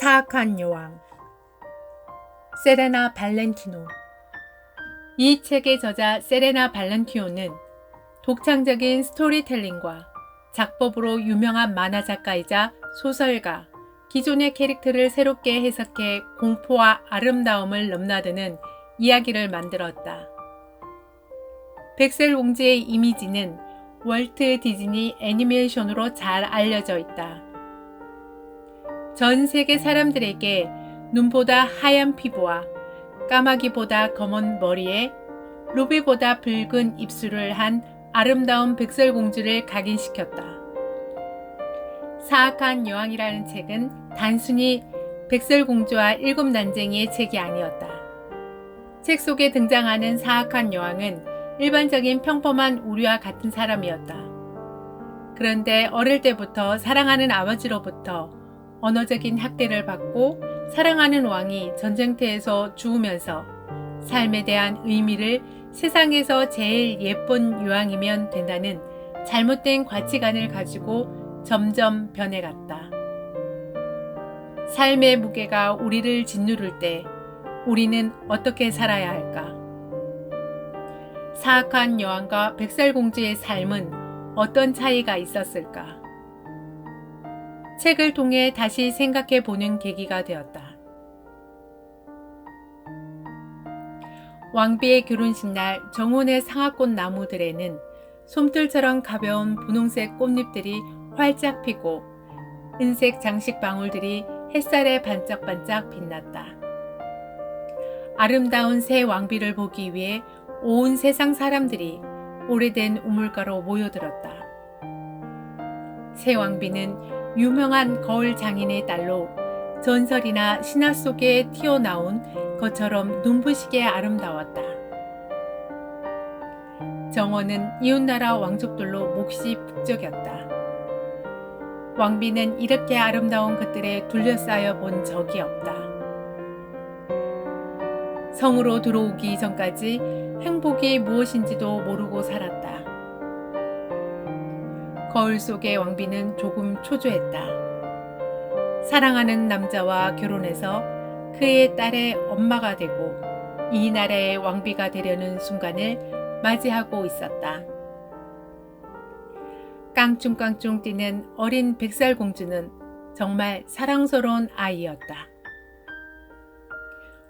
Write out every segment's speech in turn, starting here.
사악한 여왕 세레나 발렌티노 이 책의 저자 세레나 발렌티노는 독창적인 스토리텔링과 작법으로 유명한 만화 작가이자 소설가, 기존의 캐릭터를 새롭게 해석해 공포와 아름다움을 넘나드는 이야기를 만들었다. 백설공주의 이미지는 월트 디즈니 애니메이션으로 잘 알려져 있다. 전 세계 사람들에게 눈보다 하얀 피부와 까마귀보다 검은 머리에 루비보다 붉은 입술을 한 아름다운 백설공주를 각인시켰다. 사악한 여왕이라는 책은 단순히 백설공주와 일곱 난쟁이의 책이 아니었다. 책 속에 등장하는 사악한 여왕은 일반적인 평범한 우리와 같은 사람이었다. 그런데 어릴 때부터 사랑하는 아버지로부터 언어적인 학대를 받고 사랑하는 왕이 전쟁터에서 죽으면서 삶에 대한 의미를 세상에서 제일 예쁜 유황이면 된다는 잘못된 가치관을 가지고 점점 변해갔다. 삶의 무게가 우리를 짓누를 때 우리는 어떻게 살아야 할까? 사악한 여왕과 백설공주의 삶은 어떤 차이가 있었을까? 책을 통해 다시 생각해 보는 계기가 되었다. 왕비의 결혼식 날 정원의 상아꽃 나무들에는 솜털처럼 가벼운 분홍색 꽃잎들이 활짝 피고 은색 장식 방울들이 햇살에 반짝반짝 빛났다. 아름다운 새 왕비를 보기 위해 온 세상 사람들이 오래된 우물가로 모여들었다. 새 왕비는 유명한 거울 장인의 딸로 전설이나 신화 속에 튀어나온 것처럼 눈부시게 아름다웠다. 정원은 이웃나라 왕족들로 몹시 북적였다. 왕비는 이렇게 아름다운 것들에 둘러싸여 본 적이 없다. 성으로 들어오기 전까지 행복이 무엇인지도 모르고 살았다. 거울 속의 왕비는 조금 초조했다. 사랑하는 남자와 결혼해서 그의 딸의 엄마가 되고 이 나라의 왕비가 되려는 순간을 맞이하고 있었다. 깡충깡충 뛰는 어린 백설공주는 정말 사랑스러운 아이였다.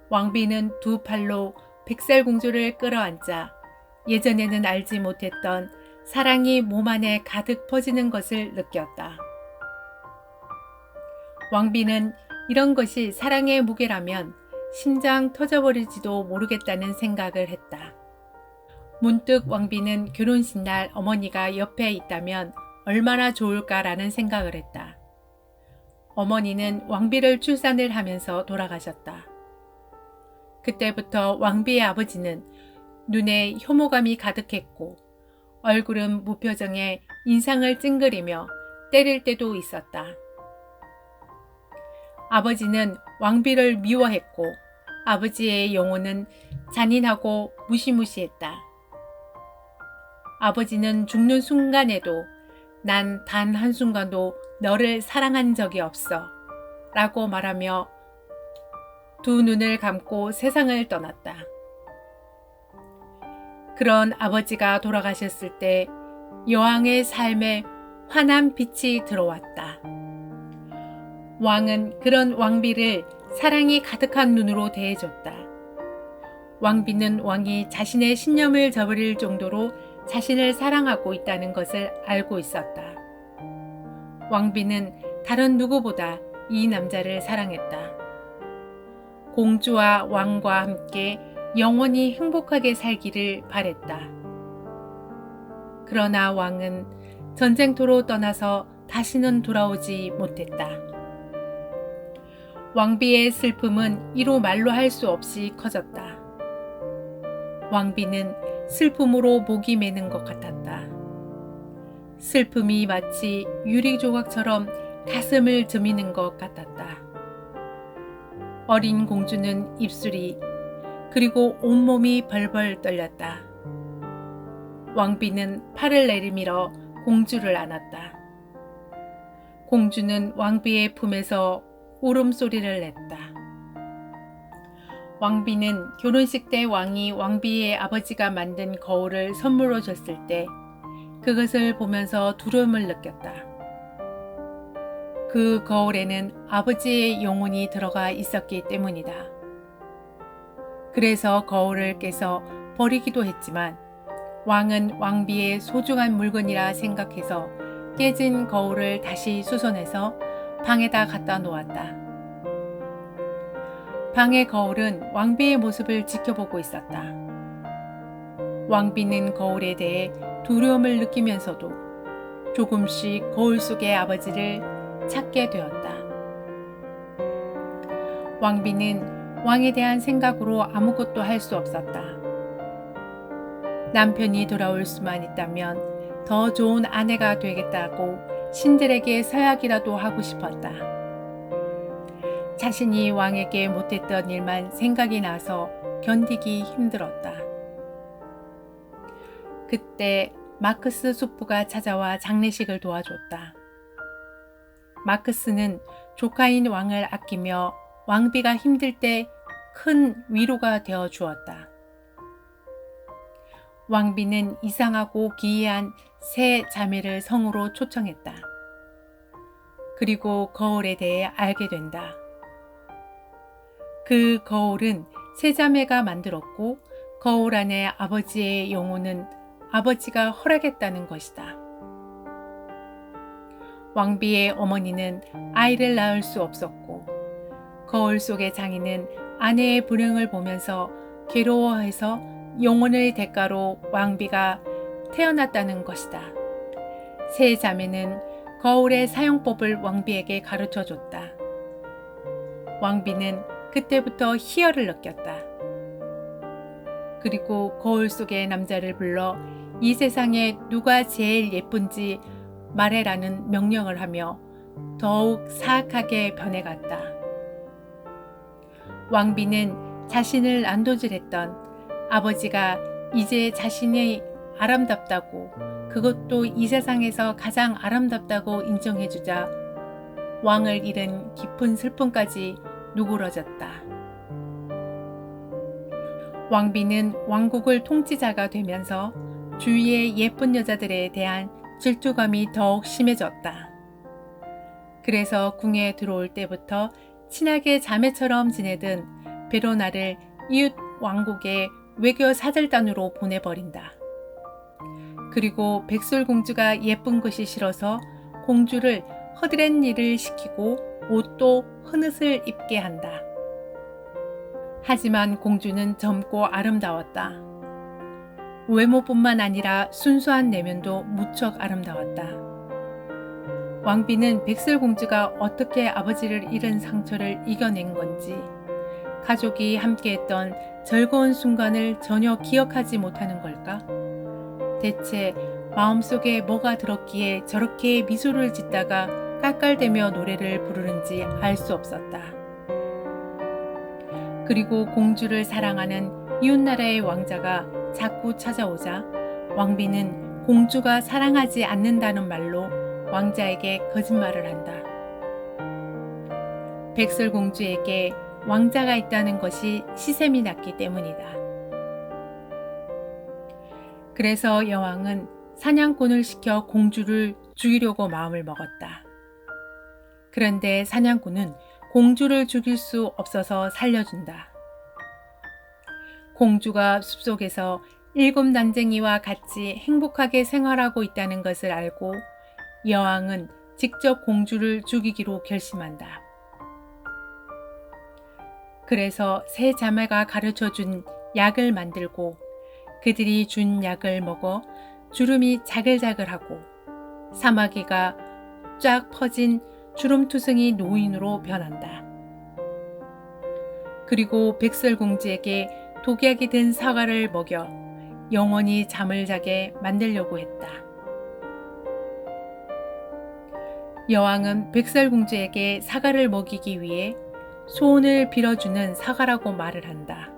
왕비는 두 팔로 백설공주를 끌어안자 예전에는 알지 못했던 사랑이 몸 안에 가득 퍼지는 것을 느꼈다. 왕비는 이런 것이 사랑의 무게라면 심장 터져버릴지도 모르겠다는 생각을 했다. 문득 왕비는 결혼식 날 어머니가 옆에 있다면 얼마나 좋을까라는 생각을 했다. 어머니는 왕비를 출산을 하면서 돌아가셨다. 그때부터 왕비의 아버지는 눈에 혐오감이 가득했고 얼굴은 무표정에 인상을 찡그리며 때릴 때도 있었다. 아버지는 왕비를 미워했고 아버지의 영혼은 잔인하고 무시무시했다. 아버지는 죽는 순간에도 난 단 한순간도 너를 사랑한 적이 없어 라고 말하며 두 눈을 감고 세상을 떠났다. 그런 아버지가 돌아가셨을 때 여왕의 삶에 환한 빛이 들어왔다. 왕은 그런 왕비를 사랑이 가득한 눈으로 대해줬다. 왕비는 왕이 자신의 신념을 저버릴 정도로 자신을 사랑하고 있다는 것을 알고 있었다. 왕비는 다른 누구보다 이 남자를 사랑했다. 공주와 왕과 함께 영원히 행복하게 살기를 바랬다. 그러나 왕은 전쟁터로 떠나서 다시는 돌아오지 못했다. 왕비의 슬픔은 이로 말로 할 수 없이 커졌다. 왕비는 슬픔으로 목이 메는 것 같았다. 슬픔이 마치 유리 조각처럼 가슴을 저미는 것 같았다. 어린 공주는 입술이 그리고 온몸이 벌벌 떨렸다. 왕비는 팔을 내리밀어 공주를 안았다. 공주는 왕비의 품에서 울음소리를 냈다. 왕비는 결혼식 때 왕이 왕비의 아버지가 만든 거울을 선물로 줬을 때 그것을 보면서 두려움을 느꼈다. 그 거울에는 아버지의 영혼이 들어가 있었기 때문이다. 그래서 거울을 깨서 버리기도 했지만 왕은 왕비의 소중한 물건이라 생각해서 깨진 거울을 다시 수선해서 방에다 갖다 놓았다. 방의 거울은 왕비의 모습을 지켜보고 있었다. 왕비는 거울에 대해 두려움을 느끼면서도 조금씩 거울 속의 아버지를 찾게 되었다. 왕비는 왕에 대한 생각으로 아무것도 할 수 없었다. 남편이 돌아올 수만 있다면 더 좋은 아내가 되겠다고 신들에게 서약이라도 하고 싶었다. 자신이 왕에게 못했던 일만 생각이 나서 견디기 힘들었다. 그때 마크스 수프가 찾아와 장례식을 도와줬다. 마크스는 조카인 왕을 아끼며 왕비가 힘들 때 큰 위로가 되어 주었다. 왕비는 이상하고 기이한 세 자매를 성으로 초청했다. 그리고 거울에 대해 알게 된다. 그 거울은 세 자매가 만들었고 거울 안에 아버지의 영혼은 아버지가 허락했다는 것이다. 왕비의 어머니는 아이를 낳을 수 없었고 거울 속의 장인은 아내의 불행을 보면서 괴로워해서 영혼의 대가로 왕비가 태어났다는 것이다. 세 자매는 거울의 사용법을 왕비에게 가르쳐 줬다. 왕비는 그때부터 희열을 느꼈다. 그리고 거울 속의 남자를 불러 이 세상에 누가 제일 예쁜지 말해라는 명령을 하며 더욱 사악하게 변해갔다. 왕비는 자신을 난도질했던 아버지가 이제 자신이 아름답다고 그것도 이 세상에서 가장 아름답다고 인정해주자 왕을 잃은 깊은 슬픔까지 누그러졌다. 왕비는 왕국을 통치자가 되면서 주위의 예쁜 여자들에 대한 질투감이 더욱 심해졌다. 그래서 궁에 들어올 때부터 친하게 자매처럼 지내던 베로나를 이웃 왕국의 외교 사절단으로 보내버린다. 그리고 백설공주가 예쁜 것이 싫어서 공주를 허드렛 일을 시키고 옷도 흐느슬 입게 한다. 하지만 공주는 젊고 아름다웠다. 외모뿐만 아니라 순수한 내면도 무척 아름다웠다. 왕비는 백설공주가 어떻게 아버지를 잃은 상처를 이겨낸 건지, 가족이 함께했던 즐거운 순간을 전혀 기억하지 못하는 걸까? 대체 마음속에 뭐가 들었기에 저렇게 미소를 짓다가 깔깔대며 노래를 부르는지 알 수 없었다. 그리고 공주를 사랑하는 이웃나라의 왕자가 자꾸 찾아오자 왕비는 공주가 사랑하지 않는다는 말로 왕자에게 거짓말을 한다. 백설공주에게 왕자가 있다는 것이 시샘이 났기 때문이다. 그래서 여왕은 사냥꾼을 시켜 공주를 죽이려고 마음을 먹었다. 그런데 사냥꾼은 공주를 죽일 수 없어서 살려준다. 공주가 숲속에서 일곱 난쟁이와 같이 행복하게 생활하고 있다는 것을 알고 여왕은 직접 공주를 죽이기로 결심한다. 그래서 세 자매가 가르쳐 준 약을 만들고 그들이 준 약을 먹어 주름이 자글자글하고 사마귀가 쫙 퍼진 주름투성이 노인으로 변한다. 그리고 백설공주에게 독약이 된 사과를 먹여 영원히 잠을 자게 만들려고 했다. 여왕은 백설공주에게 사과를 먹이기 위해 소원을 빌어주는 사과라고 말을 한다.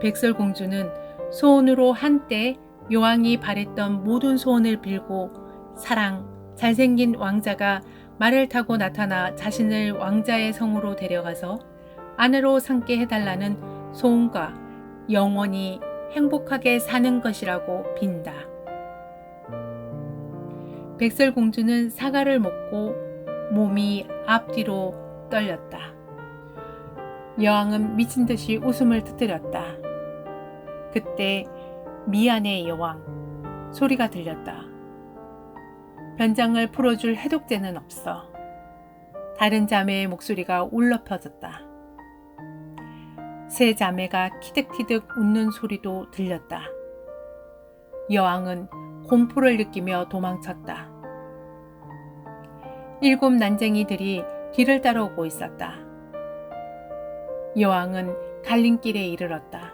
백설공주는 소원으로 한때 여왕이 바랬던 모든 소원을 빌고 사랑, 잘생긴 왕자가 말을 타고 나타나 자신을 왕자의 성으로 데려가서 아내로 삼게 해달라는 소원과 영원히 행복하게 사는 것이라고 빈다. 백설공주는 사과를 먹고 몸이 앞뒤로 떨렸다. 여왕은 미친 듯이 웃음을 터뜨렸다. 그때 미안해 여왕 소리가 들렸다. 변장을 풀어줄 해독제는 없어. 다른 자매의 목소리가 울려 퍼졌다. 세 자매가 키득키득 웃는 소리도 들렸다. 여왕은 공포를 느끼며 도망쳤다. 일곱 난쟁이들이 뒤를 따라오고 있었다. 여왕은 갈림길에 이르렀다.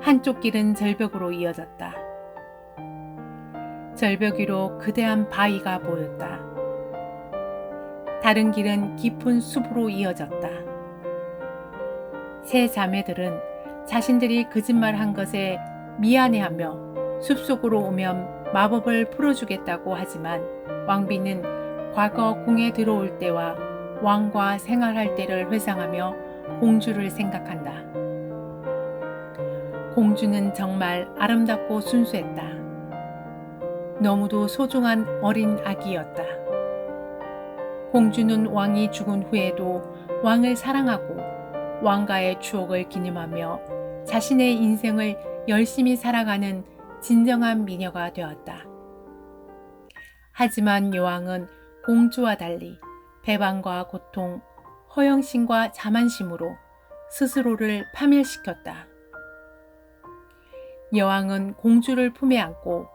한쪽 길은 절벽으로 이어졌다. 절벽 위로 그대한 바위가 보였다. 다른 길은 깊은 숲으로 이어졌다. 세 자매들은 자신들이 거짓말한 것에 미안해하며 숲속으로 오면 마법을 풀어주겠다고 하지만 왕비는 과거 궁에 들어올 때와 왕과 생활할 때를 회상하며 공주를 생각한다. 공주는 정말 아름답고 순수했다. 너무도 소중한 어린 아기였다. 공주는 왕이 죽은 후에도 왕을 사랑하고 왕가의 추억을 기념하며 자신의 인생을 열심히 살아가는 진정한 미녀가 되었다. 하지만 여왕은 공주와 달리 배반과 고통, 허영심과 자만심으로 스스로를 파멸시켰다. 여왕은 공주를 품에 안고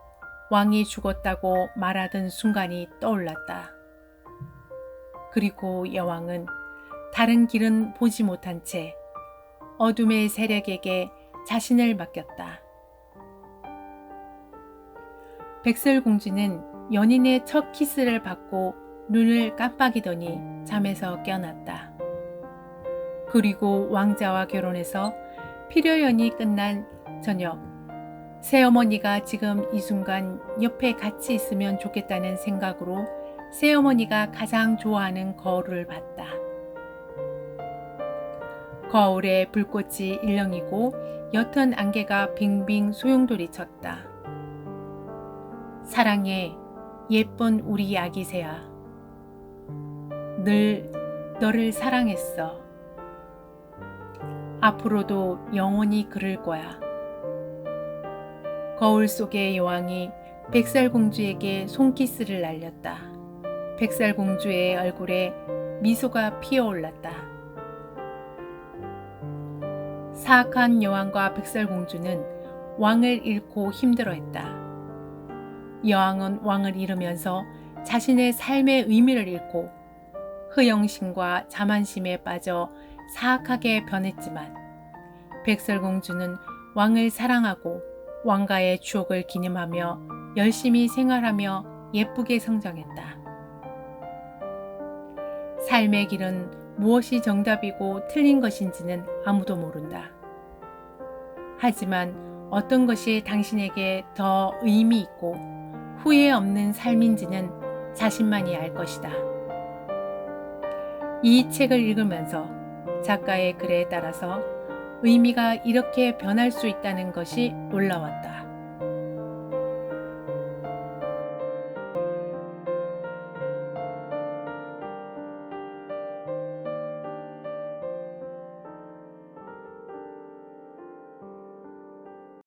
왕이 죽었다고 말하던 순간이 떠올랐다. 그리고 여왕은 다른 길은 보지 못한 채 어둠의 세력에게 자신을 맡겼다. 백설공주는 연인의 첫 키스를 받고 눈을 깜빡이더니 잠에서 깨어났다. 그리고 왕자와 결혼해서 필요연이 끝난 저녁, 새어머니가 지금 이 순간 옆에 같이 있으면 좋겠다는 생각으로 새어머니가 가장 좋아하는 거울을 봤다. 거울에 불꽃이 일렁이고 옅은 안개가 빙빙 소용돌이 쳤다. 사랑해, 예쁜 우리 아기새야. 늘 너를 사랑했어. 앞으로도 영원히 그럴 거야. 거울 속의 여왕이 백설공주에게 손키스를 날렸다. 백설공주의 얼굴에 미소가 피어올랐다. 사악한 여왕과 백설공주는 왕을 잃고 힘들어했다. 여왕은 왕을 잃으면서 자신의 삶의 의미를 잃고 허영심과 자만심에 빠져 사악하게 변했지만 백설공주는 왕을 사랑하고 왕가의 추억을 기념하며 열심히 생활하며 예쁘게 성장했다. 삶의 길은 무엇이 정답이고 틀린 것인지는 아무도 모른다. 하지만 어떤 것이 당신에게 더 의미 있고 후회 없는 삶인지는 자신만이 알 것이다. 이 책을 읽으면서 작가의 글에 따라서 의미가 이렇게 변할 수 있다는 것이 놀라웠다.